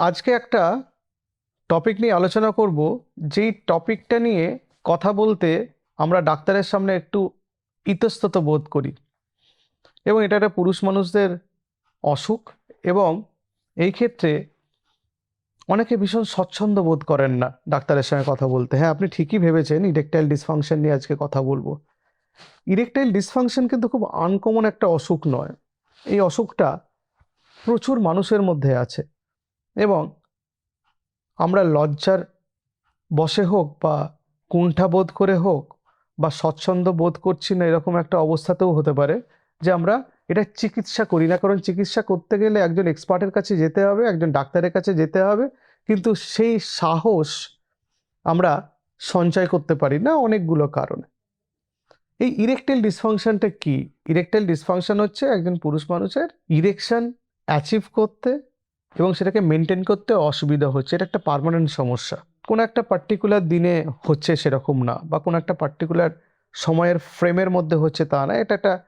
আজকে একটা টপিক নিয়ে আলোচনা করব, যেই টপিকটা নিয়ে কথা বলতে আমরা ডাক্তারের সামনে একটু ইতস্তত বোধ করি। এবং এটা একটা পুরুষ মানুষদের অসুখ এবং এই ক্ষেত্রে অনেকে ভীষণ স্বচ্ছন্দ বোধ করেন না ডাক্তারের সঙ্গে কথা বলতে। হ্যাঁ আপনি ঠিকই ভেবেছেন ইরেকটাইল ডিসফাংশন নিয়ে আজকে কথা বলব। ইরেকটাইল ডিসফাংশন কিন্তু খুব আনকমন একটা অসুখ নয়। এই অসুখটা প্রচুর মানুষের মধ্যে আছে। এবং আমরা লজ্জার বসে হোক বা কুণ্ঠা বোধ করে হোক বা স্বচ্ছন্দ বোধ করছি না, এরকম একটা অবস্থাতেও হতে পারে যে আমরা এটা চিকিৎসা করি না। কারণ চিকিৎসা করতে গেলে একজন এক্সপার্টের কাছে যেতে হবে, একজন ডাক্তারের কাছে যেতে হবে, কিন্তু সেই সাহস আমরা সঞ্চয় করতে পারি না অনেকগুলো কারণে। এই ইরেকটাইল ডিসফাংশনটা কি? ইরেকটাইল ডিসফাংশন হচ্ছে একজন পুরুষ মানুষের ইরেকশন অ্যাচিভ করতে এবং সেটাকে মেনটেন করতে অসুবিধা হচ্ছে। এটা একটা পার্মানেন্ট সমস্যা। কোনো একটা পার্টিকুলার দিনে হচ্ছে সেরকম না বা কোনো একটা পার্টিকুলার সময়ের ফ্রেমের মধ্যে হচ্ছে তা না। এটা একটা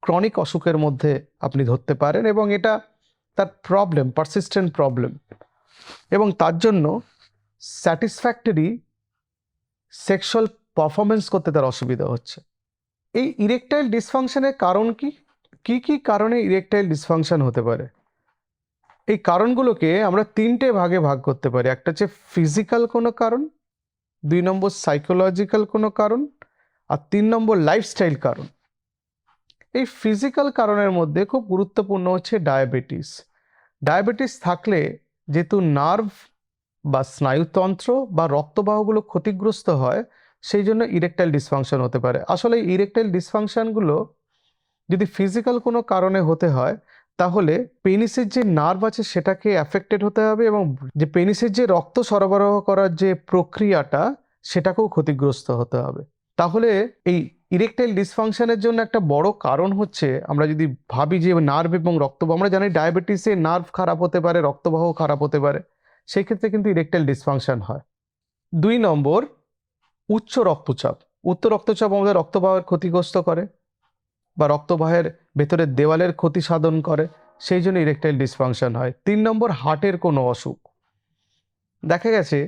ক্রনিক অসুখের মধ্যে আপনি ধরতে পারেন এবং এটা তার প্রবলেম পারসিস্টেন্ট প্রবলেম এবং তার জন্য স্যাটিসফ্যাক্টরি সেক্সুয়াল পারফরমেন্স করতে তার অসুবিধা হচ্ছে। এই ইরেকটাইল ডিসফাংশনের কারণ কি? কি কি কারণে ইরেকটাইল ডিসফাংশন হতে পারে? এই কারণগুলোকে আমরা তিনটে ভাগে ভাগ করতে পারি। একটা হচ্ছে ফিজিক্যাল কোনো কারণ, দুই নম্বর সাইকোলজিক্যাল কোনো কারণ, আর তিন নম্বর লাইফস্টাইল কারণ। এই ফিজিক্যাল কারণের মধ্যে খুব গুরুত্বপূর্ণ হচ্ছে ডায়াবেটিস ডায়াবেটিস থাকলে যেহেতু নার্ভ বা স্নায়ুতন্ত্র বা রক্তবাহগুলো ক্ষতিগ্রস্ত হয়, সেই জন্য ইরেকটাইল ডিসফাংশন হতে পারে। আসলে ইরেকটাইল ডিসফাংশনগুলো যদি ফিজিক্যাল কোনো কারণে হতে হয় তাহলে পেনিসের যে নার্ভ আছে সেটাকে অ্যাফেক্টেড হতে হবে এবং যে পেনিসের যে রক্ত সরবরাহ করার যে প্রক্রিয়াটা সেটাকেও ক্ষতিগ্রস্ত হতে হবে। তাহলে এই ইরেকটাইল ডিসফাংশনের জন্য একটা বড় কারণ হচ্ছে আমরা যদি ভাবি যে নার্ভ এবং রক্তবাহ আমরা জানি ডায়াবেটিসে নার্ভ খারাপ হতে পারে, রক্তবাহ খারাপ হতে পারে, সেই ক্ষেত্রে কিন্তু ইরেকটাইল ডিসফাংশন হয়। দুই নম্বর, উচ্চ রক্তচাপ। উচ্চ রক্তচাপ আমাদের রক্তবাহের ক্ষতিগ্রস্ত করে বা রক্তবাহের ভেতরের দেওয়ালের ক্ষতি সাধন করে, সেই জন্য ইরেকটাইল ডিসফাংশন হয়। তিন নম্বর, হার্টের কোনো অসুখ। দেখা গেছে,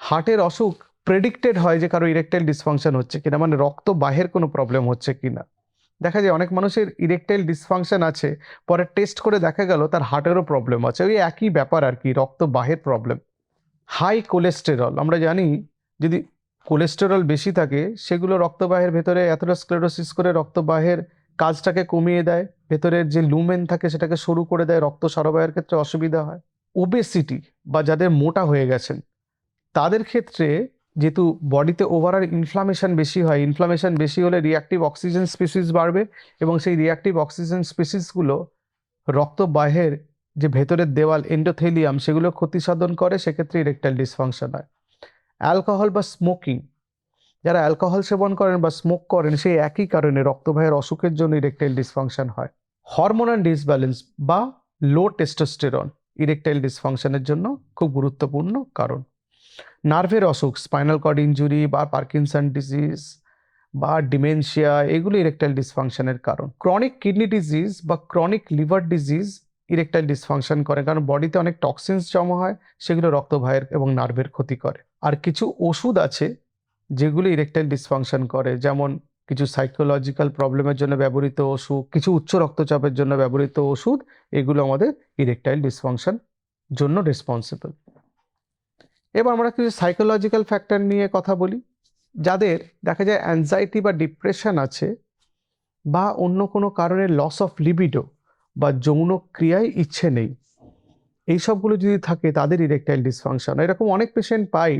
হার্টের অসুখ প্রেডিক্টেড হয় যে কারও ইরেকটাইল ডিসফাংশন হচ্ছে কিনা মানে রক্ত বাহের কোনো প্রবলেম হচ্ছে কিনা। দেখা যায়, অনেক মানুষের ইরেকটাইল ডিসফাংশন আছে, পরে টেস্ট করে দেখা গেল তার হার্টেরও প্রবলেম আছে। ওই একই ব্যাপার আর কি, রক্ত বাহের প্রবলেম হাই কোলেস্টেরল আমরা জানি, যদি কোলেস্টেরল বেশি থাকে, সেগুলো রক্তবাহের ভেতরে অ্যাথেরোস্ক্লেরোসিস করে রক্তবাহের কাজটাকে কমিয়ে দেয়, ভেতরের যে লুমেন থাকে সেটাকে সরু করে দেয়, রক্ত সরবরাহের ক্ষেত্রে অসুবিধা হয়। ওবেসিটি বা যাদের মোটা হয়ে গেছেন, তাদের ক্ষেত্রে যেহেতু বডিতে ওভারঅল ইনফ্লামেশন বেশি হয় ইনফ্লামেশন বেশি হলে রিয়াক্টিভ অক্সিজেন স্পিসিস বাড়বে এবং সেই রিয়াক্টিভ অক্সিজেন স্পিসিসগুলো রক্তবাহের যে ভেতরের দেওয়াল এন্ডোথেলিয়াম সেগুলো ক্ষতিসাধন করে, সেক্ষেত্রে ইরেকটাইল ডিসফাংশন হয়। অ্যালকোহল বা স্মোকিং যারা অ্যালকোহল সেবন করেন বা স্মোক করেন, সেই একই কারণে রক্তবাহের অসুখের জন্য ইরেকটাইল ডিসফাংশন হয়। হরমোনাল ডিসব্যালেন্স বা লো টেস্টোস্টেরন ইরেকটাইল ডিসফাংশনের জন্য খুব গুরুত্বপূর্ণ কারণ। নার্ভের অসুখ, স্পাইনাল কর্ড ইঞ্জুরি বা পার্কিনসন ডিজিজ বা ডিমেনশিয়া, এগুলো ইরেকটাইল ডিসফাংশনের কারণ। ক্রনিক কিডনি ডিজিজ বা chronic liver disease erectile dysfunction করে, কারণ বডিতে অনেক টক্সিনস জমা হয়, সেগুলো রক্তবাহের এবং নার্ভের ক্ষতি করে। আর কিছু ওষুধ আছে যেগুলো ইরেকটাইল ডিসফাংশন করে, যেমন কিছু সাইকোলজিক্যাল প্রবলেমের জন্য ব্যবহৃত ওষুধ, কিছু উচ্চ রক্তচাপের জন্য ব্যবহৃত ওষুধ, এগুলো আমাদের ইরেকটাইল ডিসফাংশন জন্য রেসপন্সিবল এবার আমরা কিছু সাইকোলজিক্যাল ফ্যাক্টর নিয়ে কথা বলি, যাদের দেখা যায় অ্যাংজাইটি বা ডিপ্রেশন আছে বা অন্য কোনো কারণে লস অফ লিবিডো বা যৌন ক্রিয়ায় ইচ্ছে নেই। এই সবগুলো যদি থাকে তাদের ইরেকটাইল ডিসফাংশন এরকম অনেক পেশেন্ট পাই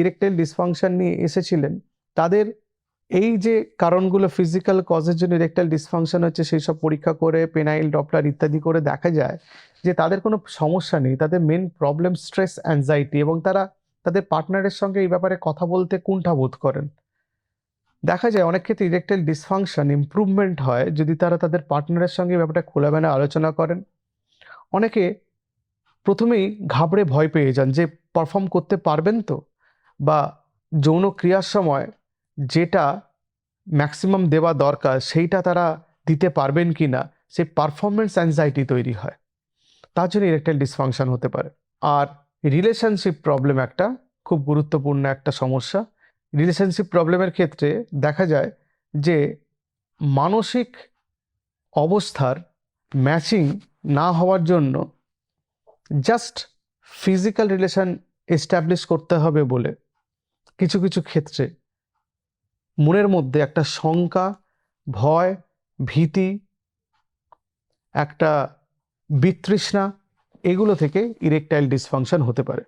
ইরেকটাইল ডিসফাংশন নিয়ে এসেছিলেন, তাদের এই যে কারণগুলো ফিজিক্যাল কজের জন্য ইরেকটাইল ডিসফাংশন হচ্ছে, সেই সব পরীক্ষা করে পেনাইল ডপলার ইত্যাদি করে দেখা যায় যে তাদের কোনো সমস্যা নেই, তাদের মেন প্রবলেম স্ট্রেস অ্যাংজাইটি এবং তারা তাদের পার্টনারের সঙ্গে এই ব্যাপারে কথা বলতে কুণ্ঠাবোধ করেন। দেখা যায় অনেক ক্ষেত্রে ইরেকটাইল ডিসফাংশন ইমপ্রুভমেন্ট হয় যদি তারা তাদের পার্টনারের সঙ্গে এই ব্যাপারটা খোলামেলা আলোচনা করেন। অনেকে প্রথমেই ঘাবড়ে ভয় পেয়ে যান যে পারফর্ম করতে পারবেন তো? বা যৌন ক্রিয়ার সময় যেটা ম্যাক্সিমাম দেওয়া দরকার, সেইটা তারা দিতে পারবেন কি না, সে পারফরমেন্স অ্যাংজাইটি তৈরি হয়। তার জন্য ইরেকটাইল ডিসফাংশন হতে পারে। আর রিলেশনশিপ প্রবলেম একটা খুব গুরুত্বপূর্ণ একটা সমস্যা। রিলেশনশিপ প্রবলেমের ক্ষেত্রে দেখা যায় যে মানসিক অবস্থার ম্যাচিং না হওয়ার জন্য জাস্ট ফিজিক্যাল রিলেশন এস্টাবলিশ করতে হবে বলে কিছু কিছু ক্ষেত্রে মনের মধ্যে একটা শঙ্কা, ভয়, ভীতি, একটা বিতৃষ্ণা, এগুলো থেকে ইরেকটাইল ডিসফাংশন হতে পারে।